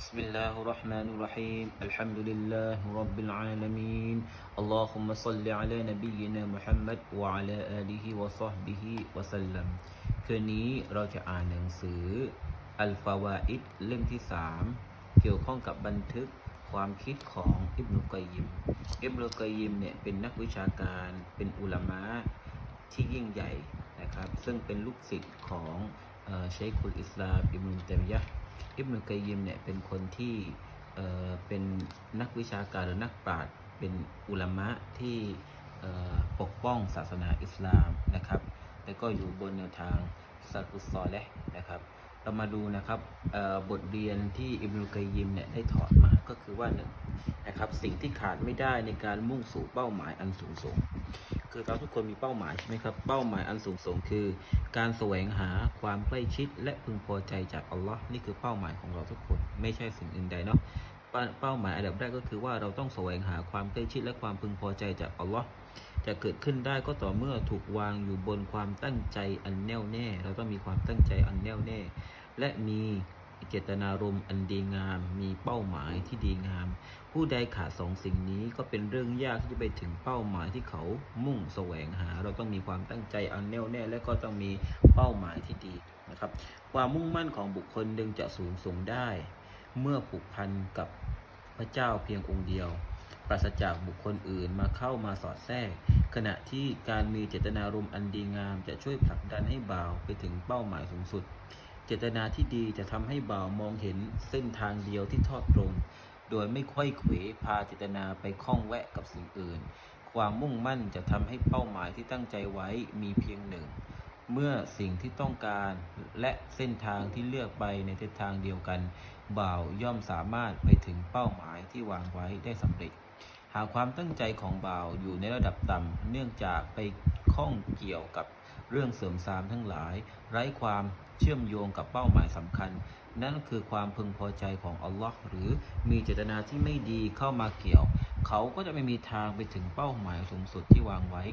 بسم الله الرحمن الرحيم الحمد لله رب العالمين اللهم صل على نبينا محمد وعلى آله وصحبه وسلم คืนนี้เราจะอ่านหนังสืออัลฟาวาอิดเล่มที่ 3 เกี่ยวข้องกับบันทึกความคิดของอิบนุกัยยิม อิบนุกัยยิมเนี่ยเป็นนักวิชาการเป็นอุลามะที่ยิ่งใหญ่นะครับ ซึ่งเป็นลูกศิษย์ของ เชคุลอิสลามอิบนุตัยมียะอิบนุกัยยิมเนี่ยเป็นคนที่เป็นนักวิชาการหรือนักปราชญ์เป็นอุลามะที่ปกป้องศาสนาอิสลามนะครับแล้วก็อยู่บนแนวทางซาลุสซอเละนะครับ เรามาดูนะครับบทเรียนที่อิบนุกัยยิมเนี่ยได้ถอดมาก็คือว่าหนึ่งนะครับสิ่งที่ขาดไม่ได้ในการมุ่งสู่เป้าหมายอันสูงส่งคือเราทุกคนมีเป้าหมายใช่ไหมครับเป้าหมายอันสูงส่งคือ การแสวงหาความใกล้ชิด และพึงพอใจจากอัลลอฮ์นี่คือเป้าหมายของเราทุกคน ไม่ใช่สิ่งอื่นใดเนาะเป้าหมายอันดับแรกก็คือว่าเราต้องแสวงหาความใกล้ชิดและความพึงพอใจจากอัลลอฮ์ จะเกิดขึ้นได้ก็ต่อเมื่อถูกวางอยู่บนความตั้งใจอันแน่วแน่ เราต้องมีความตั้งใจอันแน่วแน่ และมีเจตนารมณ์อันดีงาม มีเป้าหมายที่ดีงาม ผู้ใดขาดสองสิ่งนี้ก็เป็นเรื่องยากที่จะไปถึงเป้าหมายที่เขามุ่งแสวงหา เราต้องมีความตั้งใจอันแน่วแน่ และก็ต้องมีเป้าหมายที่ดีนะครับ ความมุ่งมั่นของบุคคลดึงจะสูงส่งได้ เมื่อผูกพันกับพระเจ้าเพียงองค์เดียว ราศจากบุคคลอื่นมาเข้ามาสอดแทรก ขณะที่การมีเจตนารมณ์อันดีงามจะช่วยผลักดันให้บ่าวไปถึงเป้าหมายสูงสุด เจตนาที่ดีจะทำให้บ่าวมองเห็นเส้นทางเดียวที่ทอดตรง โดยไม่ค่อยเขวพาเจตนาไปข้องแวะกับสิ่งอื่น ความมุ่งมั่นจะทำให้เป้าหมายที่ตั้งใจไว้มีเพียงหนึ่ง เมื่อสิ่งที่ต้องการและเส้นทางที่เลือกไปในทิศทางเดียวกัน บ่าวย่อมสามารถไปถึงเป้าหมายที่วางไว้ได้สำเร็จ หากความตั้งใจของบ่าวอยู่ในระดับต่ำเนื่องจากไปข้องเกี่ยวกับเรื่องเสริมสามทั้งหลาย ไร้ความเชื่อมโยงกับเป้าหมายสำคัญ นั่นคือความพึงพอใจของอัลลอฮ์หรือมีเจตนาที่ไม่ดีเข้ามาเกี่ยว เขาก็จะไม่มีทางไปถึงเป้าหมายสูงสุดที่วางไว้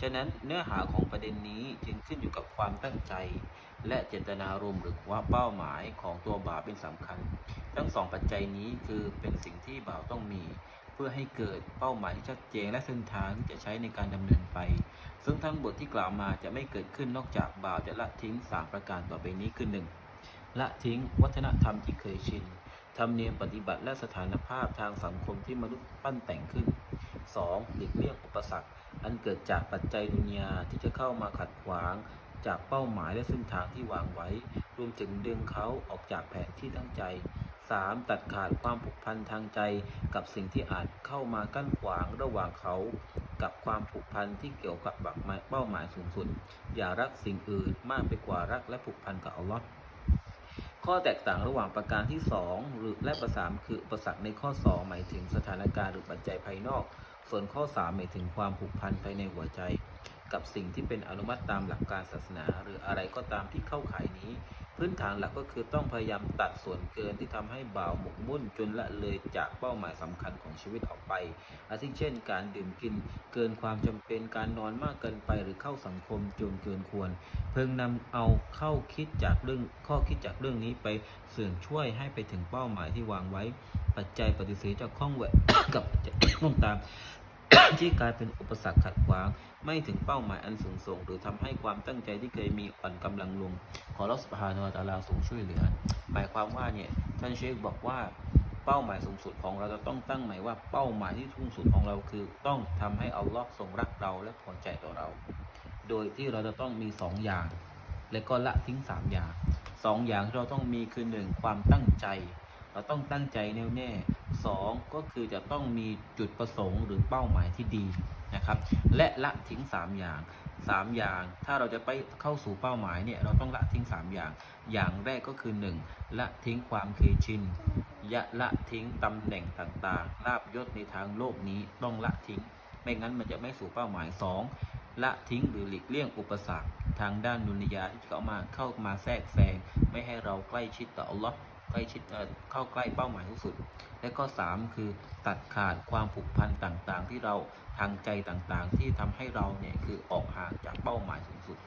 ฉะนั้นเนื้อหาของประเด็นนี้จึงขึ้นอยู่กับความตั้งใจ และเจตนารมณ์หรือว่าเป้าหมายของตัวบ่าวเป็นสำคัญ ทั้งสองปัจจัยนี้คือเป็นสิ่งที่บ่าวต้องมี เพื่อให้เกิดเป้าหมายที่ชัดเจนและเส้นทางที่จะใช้ในการดำเนินไป ซึ่งทั้งบทที่กล่าวมาจะไม่เกิดขึ้นนอกจากบ่าวจะละทิ้ง 3 ประการต่อไปนี้คือ 1. ละทิ้งวัฒนธรรมที่เคยชิน ธรรมเนียมปฏิบัติและสถานภาพทางสังคมที่มนุษย์ปั้นแต่งขึ้น 2. หลีกเลี่ยงอุปสรรค อันเกิดจากปัจจัยดุนยาที่จะเข้ามาขัดขวาง จากเป้าหมายและเส้นทางที่วางไว้ รวมถึงดึงเขาออกจากแผนที่ตั้งใจ 3. ตัดขาดความผูกพันทางใจ กับสิ่งที่อาจเข้ามากั้นขวางระหว่างเขา กับความผูกพันที่เกี่ยวกับบักเป้าหมายสูงสุด อย่ารักสิ่งอื่นมากไปกว่ารักและผูกพันกับอัลลอฮ์ ข้อแตกต่างระหว่างประการที่ 2 หรือและประสามคืออุปสรรคในข้อ 2 หมายถึงสถานการณ์หรือปัจจัยภายนอก ส่วนข้อ 3 หมายถึงความผูกพันภายในหัวใจ กับสิ่งที่เป็นอนุมัติตามหลักการศาสนา หรืออะไรก็ตามที่เข้าข่ายนี้ พื้นฐานหลักก็คือต้องพยายามตัดส่วนเกินที่ทำให้บ่าวหมกมุ่นจนละเลยจากเป้าหมายสำคัญของชีวิตออกไป อาทิเช่น การดื่มกินเกินความจำเป็น การนอนมากเกินไปหรือเข้าสังคมจนเกินควร เพิ่งนำเอาเข้าคิดจากเรื่องข้อคิดจากเรื่องนี้ไปเสื่อมช่วยให้ไปถึงเป้าหมายที่วางไว้ ปัจจัยปฏิเสธจากข้องแวะกับปัจจัยต้องตาม ที่กลายเป็นอุปสรรคขัดขวาง ไม่ถึงเป้าหมายอันสูงส่ง หรือทำให้ความตั้งใจที่เคยมีอ่อนกำลังลง ขอรับสภานวตาลาทรงช่วยเหลือ หมายความว่าเนี่ยท่านเชคบอกว่าเป้าหมายสูงสุดของเราจะต้องตั้งหมายว่าเป้าหมายที่สูงสุดของเราคือ ต้องทำให้อัลลอฮ์ทรงรักเราและพอใจต่อเรา โดยที่เราจะต้องมีสองอย่าง และก็ละทิ้งสามอย่างสองอย่างที่เราต้องมีคือหนึ่งความตั้งใจ เราต้องตั้งใจแน่วแน่สองก็คือจะต้องมีจุดประสงค์หรือเป้าหมายที่ดีนะครับ และละทิ้งสามอย่างสามอย่าง ถ้าเราจะไปเข้าสู่เป้าหมายเนี่ยเราต้องละทิ้งสามอย่าง อย่างแรกก็คือหนึ่งละทิ้งความเคยชินยะละทิ้งตำแหน่งต่างๆลาบยศในทางโลกนี้ต้องละทิ้ง ไม่งั้นมันจะไม่สู่เป้าหมายสองละทิ้งหรือหลีกเลี่ยงอุปสรรค ทางด้านดุนยาที่เข้ามาเข้ามาแทรกแซงไม่ให้เราใกล้ชิดต่ออัลลอฮ์ใก ล้ชิดเข้าใกล้เป้าหมายที่สุด และก็สามคือตัดขาดความผูกพันต่างๆ ที่เราทางใจต่างๆ ที่ทำให้เราเนี่ยคือออกห่างจากเป้าหมายสูงสุด